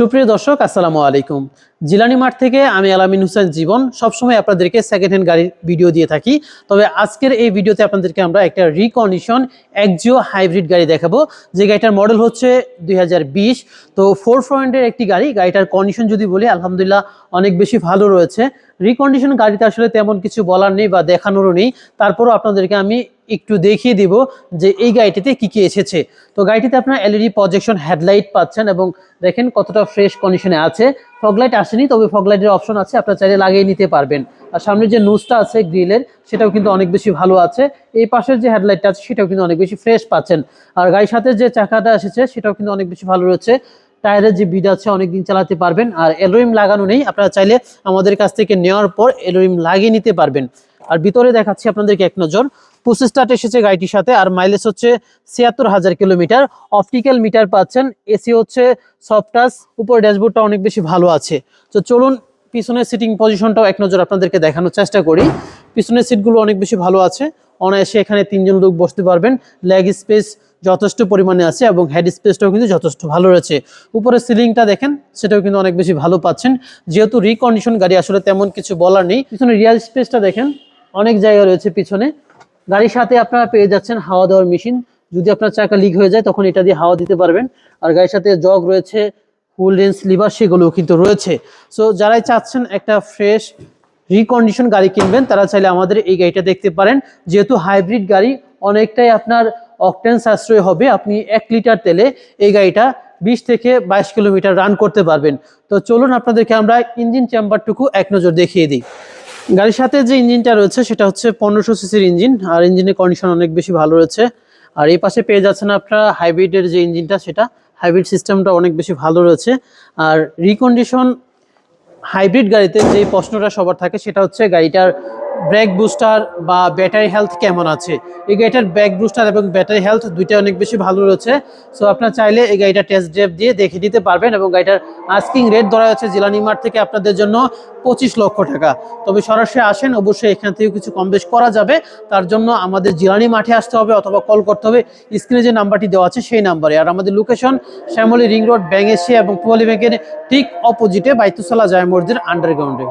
সুপ্রিয় দর্শক, আসসালামু আলাইকুম। জিলানি মাঠ থেকে আমি আলামিন হুসেন জীবন। সবসময় আপনাদেরকে সেকেন্ড হ্যান্ড গাড়ির ভিডিও দিয়ে থাকি। তবে আজকের এই ভিডিওতে আপনাদেরকে আমরা একটা রিকন্ডিশন একজিও হাইব্রিড গাড়ি দেখাবো। যে গাড়িটার মডেল হচ্ছে দুই হাজার বিশ। তো ফোর ফ্রন্টের একটি গাড়ি, গাড়িটার কন্ডিশন যদি বলি, আলহামদুলিল্লাহ অনেক বেশি ভালো রয়েছে। রিকন্ডিশন গাড়িতে আসলে তেমন কিছু বলার নেই বা দেখানোরও নেই। তারপরও আপনাদেরকে আমি একটু দেখিয়ে দিব যে এই গাড়িটিতে কি কি এসেছে। তো গাড়িটিতে আপনার এলইডি প্রজেকশন হেডলাইট পাচ্ছেন এবং দেখেন কতটা ফ্রেশ কন্ডিশনে আছে। ফগলাইট আসেনি, তবে ফগলাইটের অপশন আছে, আপনার চাইলে লাগিয়ে নিতে পারবেন। আর সামনে যে নুজটা আছে গ্রিলের সেটাও কিন্তু অনেক বেশি ভালো আছে। এই পাশের যে হেডলাইটটা আছে, সেটাও কিন্তু অনেক বেশি ফ্রেশ পাচ্ছেন। আর গাড়ির সাথে যে চাকাটা এসেছে, সেটাও কিন্তু অনেক বেশি ভালো রয়েছে। টায়ারের যে বিড আছে অনেকদিন চালাতে পারবেন আর এলোরিম লাগানো নেই। আপনারা চাইলে আমাদের কাছ থেকে নেওয়ার পর এলোরিম লাগিয়ে নিতে পারবেন। আর ভিতরে দেখাচ্ছি আপনাদেরকে এক নজর। পঁচিশ স্টার্ট এসেছে গাড়িটির সাথে আর মাইলেজ হচ্ছে ছিয়াত্তর হাজার কিলোমিটার। অপটিক্যাল মিটার পাচ্ছেন এসি হচ্ছে সফটাস উপর ড্যাশবোর্ডটা অনেক বেশি ভালো আছে। তো চলুন, পিছনের সিটিং পজিশনটাও এক নজর আপনাদেরকে দেখানোর চেষ্টা করি। পিছনের সিটগুলো অনেক বেশি ভালো আছে। অনায়াসে এখানে তিনজন লোক বসতে পারবেন। লেগ স্পেস যথেষ্ট পরিমাণে আছে এবং হেড স্পেসটাও কিন্তু যথেষ্ট ভালো রয়েছে। উপরে সিলিংটা দেখেন, সেটাও কিন্তু অনেক বেশি ভালো পাচ্ছেন। যেহেতু রিকন্ডিশন গাড়ি আসলে তেমন কিছু বলার নেই। পিছনে রিয়াল স্পেসটা দেখেন, অনেক জায়গা রয়েছে পিছনে। গাড়ির সাথে আপনারা পেয়ে যাচ্ছেন হাওয়া দেওয়ার মেশিন যদি আপনার চাকা লিক হয়ে যায়, তখন এটা দিয়ে হাওয়া দিতে পারবেন। আর গাড়ির সাথে জগ রয়েছে রেঞ্জ লিভার সেগুলোও কিন্তু রয়েছে। সো যারাই চাচ্ছেন একটা ফ্রেশ রিকন্ডিশন গাড়ি কিনবেন, তারা চাইলে আমাদের এই গাড়িটা দেখতে পারেন। যেহেতু হাইব্রিড গাড়ি, অনেকটাই আপনার অকটেন সাশ্রয় হবে, আপনি এক লিটার তেলে এই গাড়িটা বিশ থেকে বাইশ কিলোমিটার রান করতে পারবেন। তো চলুন আপনাদেরকে আমরা ইঞ্জিন চেম্বারটুকু এক নজর দেখিয়ে দিই। গাড়ির সাথে যে ইঞ্জিনটা রয়েছে, সেটা হচ্ছে পনেরোশো সিসির ইঞ্জিন, আর ইঞ্জিনের কন্ডিশন অনেক বেশি ভালো রয়েছে। আর এই পাশে পেয়ে যাচ্ছেন আপনারা হাইব্রিডের যে ইঞ্জিনটা, সেটা হাইব্রিড সিস্টেমটা অনেক বেশি ভালো রয়েছে। আর রিকন্ডিশন হাইব্রিড গাড়িতে যে প্রশ্নটা সবার থাকে, সেটা হচ্ছে গাড়িটার ব্রেক বুস্টার বা ব্যাটারি হেলথ কেমন আছে? এই গাড়িটার ব্রেক বুস্টার এবং ব্যাটারি হেলথ দুইটা অনেক বেশি ভালো রয়েছে। সো আপনার চাইলে এই গাড়িটা টেস্ট ড্রাইভ দিয়ে দেখে দিতে পারবেন এবং গাড়িটার আস্কিং রেট ধরা হচ্ছে জিলানি মার্ট থেকে আপনাদের জন্য পঁচিশ লক্ষ টাকা। তবে সরাসরি আসেন, অবশ্যই এখান থেকে কিছু কম বেশ করা যাবে। তার জন্য আমাদের জিলানি মাঠে আসতে হবে অথবা কল করতে হবে। স্ক্রিনে যে নাম্বারটি দেওয়া আছে সেই নাম্বারে আর আমাদের লোকেশন শ্যামলী রিং রোড ব্যাঙ্গেশিয়া এবং পুয়ালি ব্যাংকের ঠিক অপোজিটে বাইতুসালা জায় মসজিদের আন্ডারগ্রাউন্ডে